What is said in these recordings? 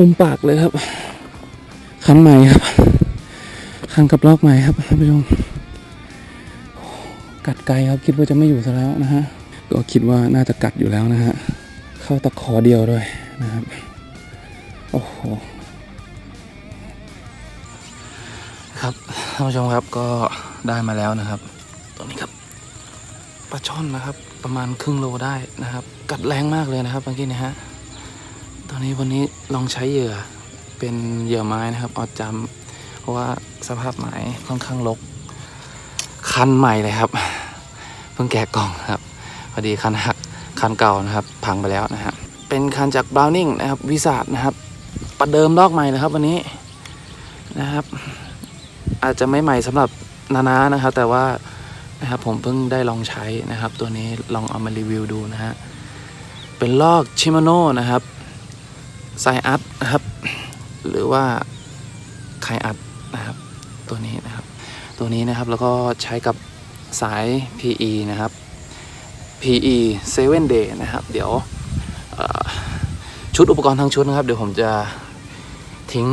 มุมปากเลยครับ คันใหม่ครับ คันกับลอกใหม่ครับท่านผู้ชมกัดไกลครับคิดว่าจะไม่อยู่ซะแล้วนะฮะ ก็คิดว่าน่าจะกัดอยู่แล้วนะฮะ เข้าตะขอเดียวด้วยนะครับ โอ้โห ครับท่านผู้ชมครับก็ได้มาแล้วนะครับ ตัวนี้ครับปลาช่อนนะครับ ประมาณครึ่งโลได้นะครับ กัดแรงมากเลยนะครับเมื่อกี้นะฮะ ตอนนี้วันนี้ลองใช้เหยื่อเป็นเหยื่อไม้นะครับออดจำเพราะว่าสภาพไม้ค่อนข้างรกคันใหม่เลยครับ เพิ่งแกะกล่องครับพอดีคันหักคันเก่านะครับ พังไปแล้วนะฮะเป็นคันจากบราวนิงนะครับวิสาดนะครับประเดิมลอกใหม่เลยครับวันนี้นะครับ อาจจะไม่ใหม่สำหรับนานานะครับ แต่ว่านะครับผมเพิ่งได้ลองใช้นะครับ ตัวนี้ลองเอามารีวิวดูนะฮะเป็นลอกชิมาโน่นะครับ ไซอัพนะครับ หรือว่าไคอัดนะครับ ตัวนี้นะครับ ตัวนี้นะครับแล้วก็ใช้กับสาย PE นะครับ PE 7 day นะครับ เดี๋ยวชุดอุปกรณ์ทั้งชุดนะครับ เดี๋ยวผมจะทิ้ง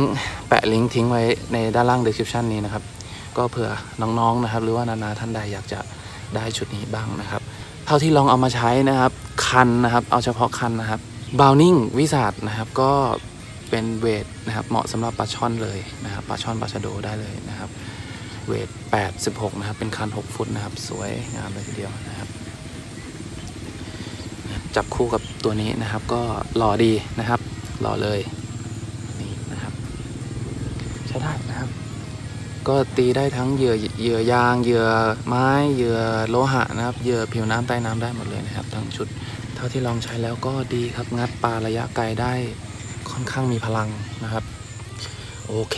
แปะลิงก์ทิ้งไว้ในด้านล่าง description นี้นะครับ ก็เผื่อน้องๆนะครับ หรือว่านานาท่านใดอยากจะได้ชุดนี้บ้างนะครับ เท่าที่ลองเอามาใช้นะครับ คันนะครับ เอาเฉพาะคันนะครับ บ o วนิ่งวิสาดนะครับก็เป็นเวทนะครับเหมาะสำหรับปลาช่อนเลยนะครับปลาช่อนปลาชะโดได้เลยนะครับเวท86นะครับเป็นคัน 6 ฟุตนะครับ สวยงามเลยทีเดียวนะครับจับคู่กับตัวนี้นะครับก็หล่อดีนะครับหล่อเลยนี่นะครับ ใช้ได้นะครับ ก็ตีได้ทั้งเหยื่อเหยื่อยางเหยื่อไม้เหยื่อโลหะนะครับเหยื่อผิวน้ำใต้น้ำได้หมดเลยนะครับทั้งชุด เท่าที่ลองใช้แล้วก็ดีครับงัดปลาระยะไกลได้ค่อนข้างมีพลังนะครับ โอเค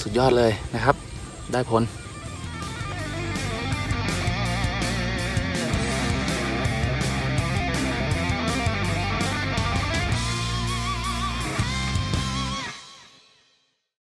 สุดยอดเลยนะครับ ได้ผล